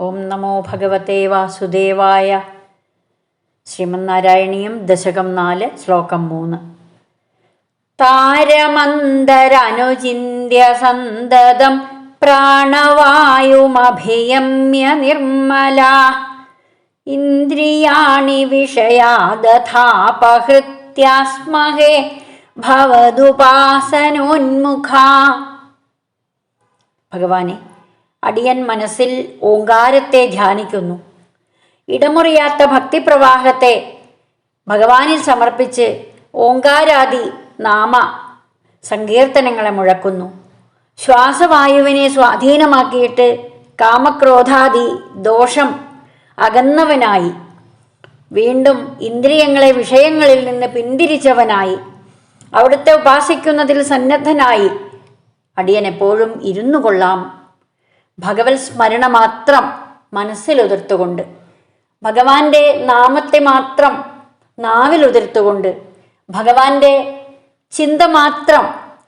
ഓം നമോ ഭഗവത്തെ വാസുദേവായ. ശ്രീമന്നാരായണീയം ദശകം നാല് ശ്ലോകം മൂന്ന്. താരമന്തരനുചിന്യ സന്തതം പ്രാണവായുമഭിയമ്യ നിർമ്മല. ഇന്ദ്രിയാണി വിഷയാദാപഹൃത്യാസ്മഹേ ഭവതുപാസനോന്മുഖ. ഭഗവാനെ അടിയൻ മനസ്സിൽ ഓങ്കാരത്തെ ധ്യാനിക്കുന്നു. ഇടമുറിയാത്ത ഭക്തിപ്രവാഹത്തെ ഭഗവാനിൽ സമർപ്പിച്ച് ഓങ്കാരാദി നാമ സങ്കീർത്തനങ്ങളെ മുഴക്കുന്നു. ശ്വാസവായുവിനെ സ്വാധീനമാക്കിയിട്ട് കാമക്രോധാദി ദോഷം അകന്നവനായി. വീണ്ടും ഇന്ദ്രിയങ്ങളെ വിഷയങ്ങളിൽ നിന്ന് പിന്തിരിച്ചവനായി. അവിടുത്തെ ഉപാസിക്കുന്നതിൽ സന്നദ്ധനായി. അടിയൻ എപ്പോഴും ഇരുന്നു കൊള്ളാം ഭഗവത് സ്മരണ മാത്രം മനസ്സിലുതിർത്തുകൊണ്ട് ഭഗവാന്റെ നാമത്തെ മാത്രം നാവിലുതിർത്തുകൊണ്ട് ഭഗവാന്റെ ചിന്ത മാത്രം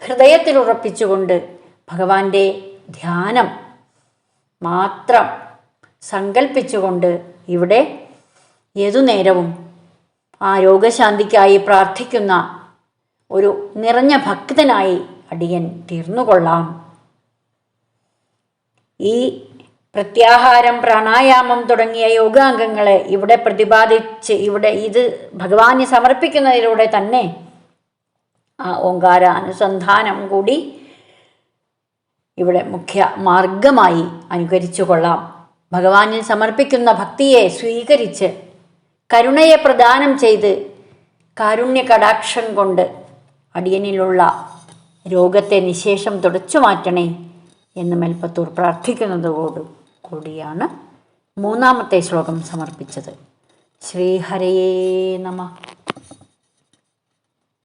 ഹൃദയത്തിൽ ഉറപ്പിച്ചുകൊണ്ട് ഭഗവാന്റെ ധ്യാനം മാത്രം സങ്കൽപ്പിച്ചുകൊണ്ട് ഇവിടെ ഏതു നേരവും ആ രോഗശാന്തിക്കായി പ്രാർത്ഥിക്കുന്ന ഒരു നിറഞ്ഞ ഭക്തനായി അടിയൻ തീർന്നുകൊള്ളാം. ഈ പ്രത്യാഹാരം പ്രാണായാമം തുടങ്ങിയ യോഗാംഗങ്ങളെ ഇവിടെ പ്രതിപാദിച്ച് ഇവിടെ ഇത് ഭഗവാന് സമർപ്പിക്കുന്നതിലൂടെ തന്നെ ആ ഓങ്കാര അനുസന്ധാനം കൂടി ഇവിടെ മുഖ്യ മാർഗമായി അനുകരിച്ചു കൊള്ളാം ഭഗവാനിൽ സമർപ്പിക്കുന്ന ഭക്തിയെ സ്വീകരിച്ച് കരുണയെ പ്രദാനം ചെയ്ത് കാരുണ്യ കടാക്ഷം കൊണ്ട് അടിയനിലുള്ള രോഗത്തെ നിശേഷം തുടച്ചു മാറ്റണേ. എന്ന് മെൽപ്പത്തൂർ പ്രാർത്ഥിക്കുന്നതോട് കൂടിയാണ് മൂന്നാമത്തെ ശ്ലോകം സമർപ്പിച്ചത്. ശ്രീഹരയേ നമ.